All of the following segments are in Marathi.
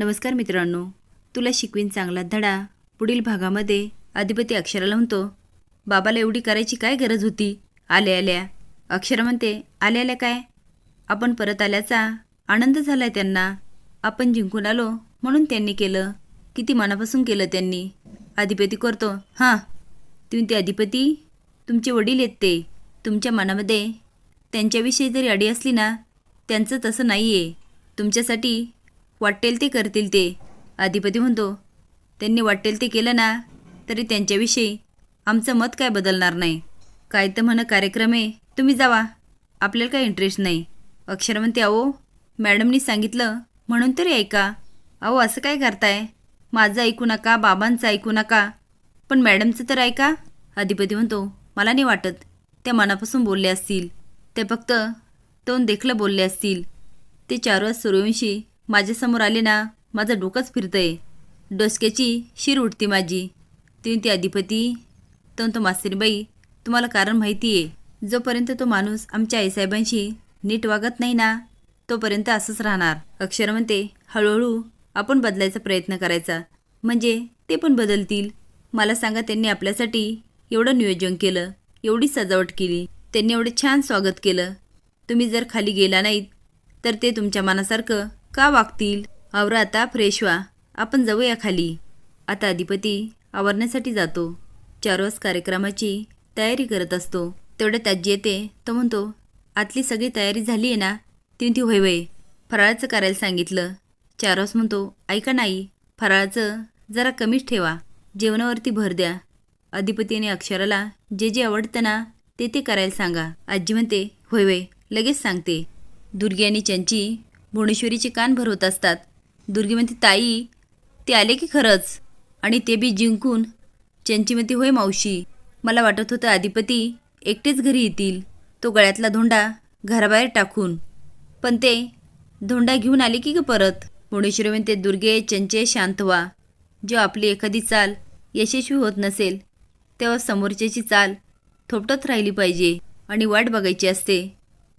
नमस्कार मित्रांनो. तुला शिकवीन चांगला धडा. पुढील भागामध्ये अधिपती अक्षराला म्हणतो बाबाला एवढी करायची काय गरज होती? आल्या आल्या. अक्षर म्हणते आल्या आल्या काय? आपण परत आल्याचा आनंद झालाय त्यांना. आपण जिंकून आलो म्हणून त्यांनी केलं. किती मनापासून केलं त्यांनी. अधिपती करतो हां. तुम्ही ते अधिपती तुमचे वडील आहेत ते. तुमच्या मनामध्ये त्यांच्याविषयी जरी अडी असली ना त्यांचं तसं नाही आहे तुमच्यासाठी वाटेल ते करतील ते. अधिपती म्हणतो त्यांनी वाटेल ते केलं ना तरी त्यांच्याविषयी आमचं मत काय बदलणार नाही. काय तर म्हणा कार्यक्रम आहे तुम्ही जावा. आपल्याला काय इंटरेस्ट नाही. अक्षर म्हणते अहो मॅडमनी सांगितलं म्हणून तरी ऐका. अहो असं काय करताय? माझं ऐकू नका बाबांचं ऐकू नका. पण मॅडमचं तर ऐका. अधिपती म्हणतो मला नाही वाटत त्या मनापासून बोलले असतील. ते फक्त तोंड देखलं बोलले असतील. ते चार वाज सूर्यवंशी माझ्यासमोर आले ना माझं डोकंच फिरतंय. डोसक्याची शिर उठती माझी. तुम्ही ती अधिपती तर तो मास्तरीबाई तुम्हाला कारण माहिती आहे जोपर्यंत तो माणूस आमच्या आईसाहेबांशी नीट वागत नाही ना तोपर्यंत असंच राहणार. अक्षर म्हणते हळूहळू आपण बदलायचा प्रयत्न करायचा. म्हणजे ते पण बदलतील. मला सांगा त्यांनी आपल्यासाठी एवढं नियोजन केलं एवढी सजावट केली त्यांनी एवढे छान स्वागत केलं. तुम्ही जर खाली गेला नाहीत तर ते तुमच्या मनासारखं का वागतील? आवरा आता फ्रेश व्हा. आपण जाऊया खाली. आता अधिपती आवरण्यासाठी जातो. चार वाज कार्यक्रमाची तयारी करत असतो. तेवढ्यात आजी येते. तो म्हणतो आतली सगळी तयारी झाली आहे ना? ती ती होय होय फराळाचं करायला सांगितलं. चार वाज म्हणतो ऐका नाही फराळाचं जरा कमीच ठेवा. जेवणावरती भर द्या. अधिपती आणि अक्षराला जे जे आवडतं ना ते ते करायला सांगा. आजी म्हणते होय वय लगेच सांगते. दुर्गी आणि चंची भुवनेश्वरीचे कान भरवत असतात. दुर्गी म्हणते ताई ते आले की खरंच? आणि ते बी जिंकून. चंची म्हणते होय मावशी मला वाटत होतं अधिपती एकटेच घरी येतील. तो गळ्यातला धोंडा घराबाहेर टाकून. पण ते धोंडा घेऊन आले की ग परत? भुवनेश्वरी म्हणते दुर्गे चंचे शांत व्हा. जेव्हा आपली एखादी चाल यशस्वी होत नसेल तेव्हा समोरच्याची चाल थोपटत राहिली पाहिजे आणि वाट बघायची असते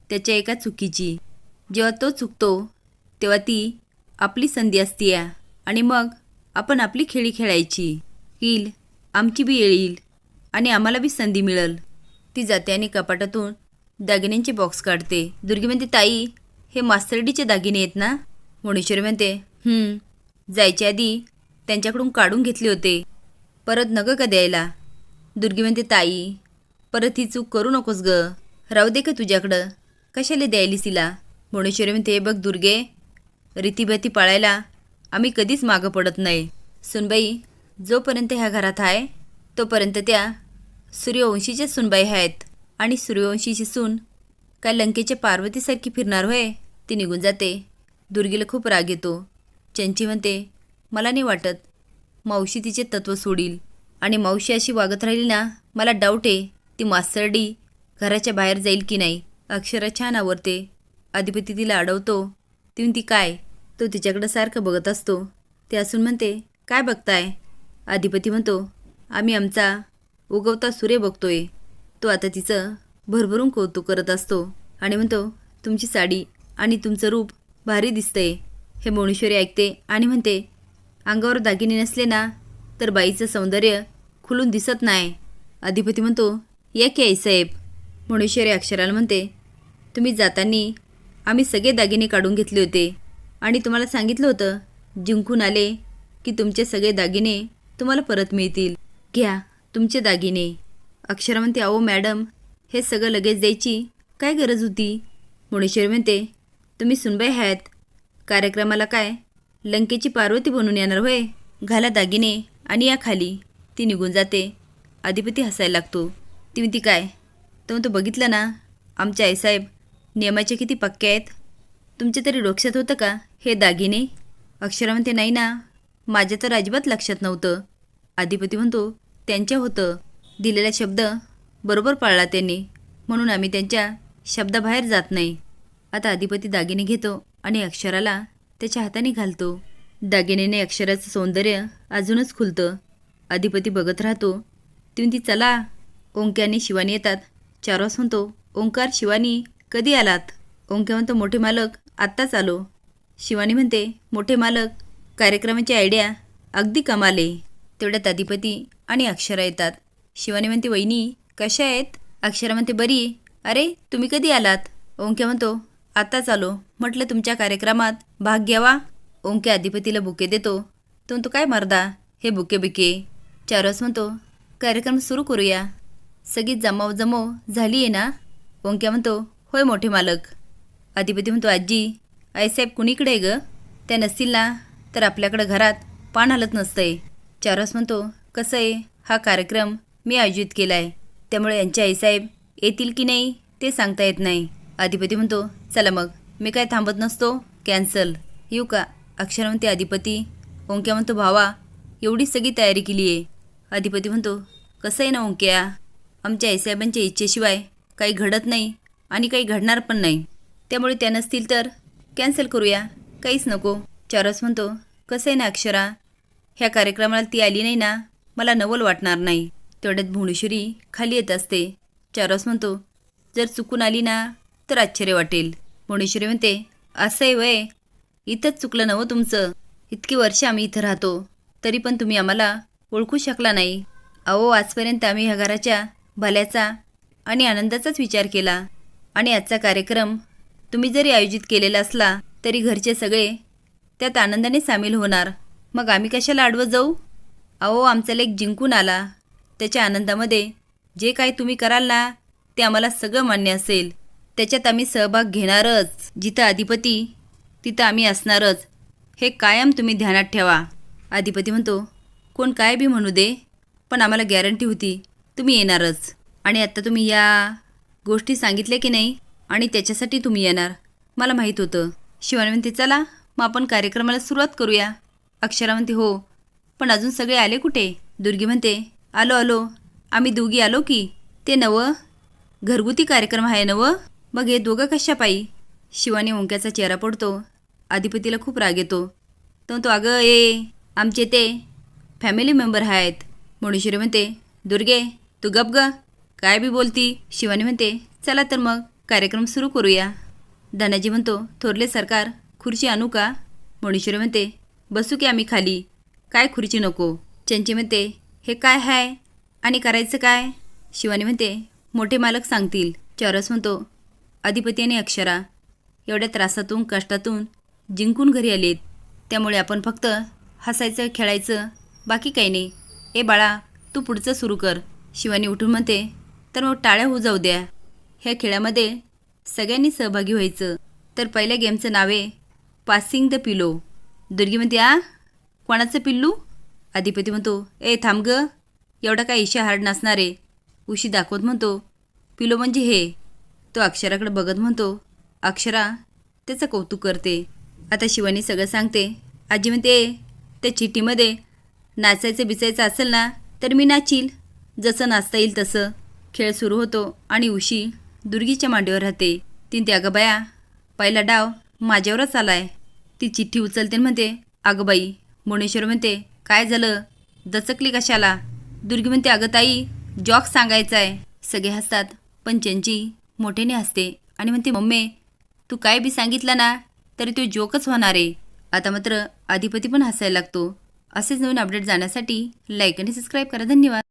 त्याच्या एका चुकीची. जेव्हा तो चुकतो तेव्हा ती आपली संधी असते या आणि मग आपण आपली खेळी खेळायची. येईल आमची बी येईल आणि आम्हाला बी संधी मिळेल. ती जाते आणि कपाटातून दागिन्यांचे बॉक्स काढते. दुर्गी म्हणते ताई हे मास्तरडीचे दागिने आहेत ना? मुणेश्वरी म्हणते जायच्या आधी त्यांच्याकडून काढून घेतले होते. परत नगं का द्यायला? दुर्गी म्हणते ताई परत ही चूक करू नकोस ग. राहू दे का तुझ्याकडं? कशाला द्यायलीस तिला? भुवनेश्वरी म्हणते "हे बघ दुर्गे. रीतीभाती पाळायला आम्ही कधीच मागं पडत नाही. सुनबाई जोपर्यंत ह्या घरात आहे तोपर्यंत त्या सूर्यवंशीच्या सुनबाई आहेत. आणि सूर्यवंशीची सून काय लंकेच्या पार्वतीसारखी फिरणार होय ती निघून जाते. दुर्गीला खूप राग येतो. चंची म्हणते मला नाही वाटत मावशी तिचे तत्त्व सोडील. आणि मावशी अशी वागत राहिली ना मला डाऊट आहे ती मास्तरडी घराच्या बाहेर जाईल की नाही. अक्षरा छान आवडते अधिपती तिला अडवतो. ती काय? तो तिच्याकडं सारखं बघत असतो. ते असून म्हणते काय बघताय? अधिपती म्हणतो आम्ही आमचा उगवता सूर्य बघतोय. तो आता तिचं भरभरून कौतुक करत असतो आणि म्हणतो तुमची साडी आणि तुमचं रूप भारी दिसतंय. हे मोणेश्वरी ऐकते आणि म्हणते अंगावर दागिने नसले ना तर बाईचं सौंदर्य खुलून दिसत नाही. अधिपती म्हणतो या की आईसाहेब मोणेश्वरी अक्षराला म्हणते तुम्ही जातानी आम्ही सगळे दागिने काढून घेतले होते. आणि तुम्हाला सांगितलं होतं जिंकून आले की तुमचे सगळे दागिने तुम्हाला परत मिळतील. घ्या तुमचे दागिने. अक्षरा म्हणते अहो मॅडम हे सगळं लगेच द्यायची काय गरज होती? मुणेश्वरी म्हणते तुम्ही सुनबाई आहेत. कार्यक्रमाला काय? लंकेची पार्वती बनून येणार होय? घाला दागिने आणि या खाली. ती निघून जाते. अधिपती हसायला लागतो. ती म्हणती काय? तर तो बघितलं ना आमचे आईसाहेब नियमाचे किती पक्के आहेत? तुमच्या तरी डोक्यात होतं का? हे दागिने? अक्षरा म्हणते नाही ना. माझ्या तर अजिबात लक्षात नव्हतं. अधिपती म्हणतो त्यांच्या होतं. दिलेला शब्द बरोबर पाळला त्यांनी. म्हणून आम्ही त्यांच्या शब्दाबाहेर जात नाही. आता अधिपती दागिने घेतो आणि अक्षराला त्याच्या हाताने घालतो. दागिनेने अक्षराचं सौंदर्य अजूनच खुलतं. अधिपती बघत राहतो. ती चला. ओंक्याने आणि शिवानी येतात. चारवास म्हणतो ओंकार शिवानी. कधी आलात? ओंके म्हणतो मोठे मालक आत्ताच आलो शिवानी म्हणते मोठे मालक कार्यक्रमाची आयडिया अगदी कमाले. तेवढ्यात अधिपती आणि अक्षरा येतात. शिवानी म्हणते वहिनी कशा आहेत? अक्षरा म्हणते बरी. अरे तुम्ही कधी आलात? ओंक्या म्हणतो आत्ताच आलो म्हटलं तुमच्या कार्यक्रमात भाग घ्यावा. ओंक्या अधिपतीला बुके देतो. तो म्हणतो काय मर्दा? हे बुके बिके चारस म्हणतो कार्यक्रम सुरू करूया. सगळी जमाव जमाव झाली आहे ना? ओंक्या म्हणतो होय मोठे मालक. अधिपती म्हणतो आजी आईसाहेब कुणीकडे आहे ग? त्या नसतील ना तर आपल्याकडं घरात पान हलत नसतंय. चारस म्हणतो कसं आहे? हा कार्यक्रम मी आयोजित केला आहे त्यामुळे यांचे आईसाहेब येतील की नाही ते सांगता येत नाही. अधिपती म्हणतो चला मग मी काय थांबत नसतो? कॅन्सल. येऊ का? अक्षर म्हणते अधिपती. ओंक्या म्हणतो भावा एवढी सगळी तयारी केली आहे. अधिपती म्हणतो कसं आहे ना ओंक्या? आमच्या आईसाहेबांच्या इच्छेशिवाय काही घडत नाही. आणि काही घडणार पण नाही. त्यामुळे त्या नसतील तर कॅन्सल करूया. काहीच नको. चारस म्हणतो कसं आहे ना अक्षरा? ह्या कार्यक्रमाला ती आली नाही ना? मला नवल वाटणार नाही. तेवढ्यात भुवनेश्वरी खाली येत असते. चारस म्हणतो जर चुकून आली ना तर आश्चर्य वाटेल. भुवनेश्वरी म्हणते असं आहे वय. इथंच चुकलं नवं हो तुमचं? इतकी वर्ष आम्ही इथं राहतो. तरी पण तुम्ही आम्हाला ओळखू शकला नाही. अहो आजपर्यंत आम्ही ह्या घराच्या भल्याचा आणि आनंदाचाच विचार केला. आणि आजचा कार्यक्रम तुम्ही जरी आयोजित केलेला असला तरी घरचे सगळे त्यात आनंदाने सामील होणार. मग आम्ही कशाला आडवं जाऊ? अहो आमचा लेख जिंकून आला. त्याच्या आनंदामध्ये जे काही तुम्ही कराल ना ते आम्हाला सगळं मान्य असेल. त्याच्यात आम्ही सहभाग घेणारच. जिथं अधिपती तिथं आम्ही असणारच. हे कायम तुम्ही ध्यानात ठेवा. अधिपती म्हणतो कोण काय बी म्हणू दे पण आम्हाला गॅरंटी होती तुम्ही येणारच. आणि आत्ता तुम्ही या गोष्टी सांगितल्या की नाही? आणि त्याच्यासाठी तुम्ही येणार. मला माहीत होतं. शिवानी म्हणते चला. मग आपण कार्यक्रमाला सुरुवात करूया. अक्षरा म्हणते हो. पण अजून सगळे आले कुठे? दुर्गी म्हणते आलो आलो. आम्ही दोघी आलो की? ते नवं? घरगुती कार्यक्रम आहे नवं? मग हे दोघं कशापायी शिवाने शिवानी ओंक्याचा चेहरा पडतो. अधिपतीला खूप राग येतो. तो तो अगं ए आमचे ते फॅमिली मेंबर आहेत. मणुश्वरी म्हणते दुर्गे तू गप ग. काय बी बोलती शिवानी म्हणते चला तर मग कार्यक्रम सुरू करूया. धनाजी म्हणतो थोरले सरकार खुर्ची आणू का? मणुश्वरी म्हणते बसू की आम्ही खाली काय खुर्ची नको? चंची म्हणते हे काय हाय? आणि करायचं काय? शिवानी म्हणते मोठे मालक सांगतील. चौरस म्हणतो अधिपती आणि अक्षरा एवढ्या त्रासातून कष्टातून जिंकून घरी आलेत. त्यामुळे आपण फक्त हसायचं खेळायचं बाकी काही नाही. ए बाळा तू पुढचं सुरू कर. शिवानी उठून म्हणते तर मग टाळ्या होऊ जाऊ द्या. ह्या खेळामध्ये सगळ्यांनी सहभागी व्हायचं. तर पहिल्या गेमचं नाव आहे पासिंग द पिलो. दुर्गी म्हणते आ? कोणाचं पिल्लू? अधिपती म्हणतो ए थांब ग. एवढा काय इशा हार्ड नसणार आहे. उशी दाखवत म्हणतो पिलो म्हणजे हे. तो अक्षराकडे बघत म्हणतो अक्षरा त्याचं कौतुक करते. आता शिवानी सगळं सांगते. आजी म्हणते "ए, त्या चिठ्ठीमध्ये नाचायचं बिचायचं असेल ना तर मी नाचील. जसं नाचता येईल तसं. खेळ सुरू होतो आणि उशी दुर्गीच्या मांडीवर राहते. तीन ते अगं बाया पहिला डाव माझ्यावरच आलाय. ती चिठ्ठी उचलते म्हणते अगं बाई भुवनेश्वर म्हणते काय झालं? दचकली कशाला? दुर्गी म्हणते अगं ताई जॉक सांगायचा आहे सगळे हसतात पण चंची मोठेने हसते आणि म्हणते मम्मी तू काय बी सांगितलं ना तरी तो जोकच होणार आहे. आता मात्र अधिपती पण हसायला लागतो. असेच नवीन अपडेट जाण्यासाठी लाईक आणि सबस्क्राईब करा. धन्यवाद.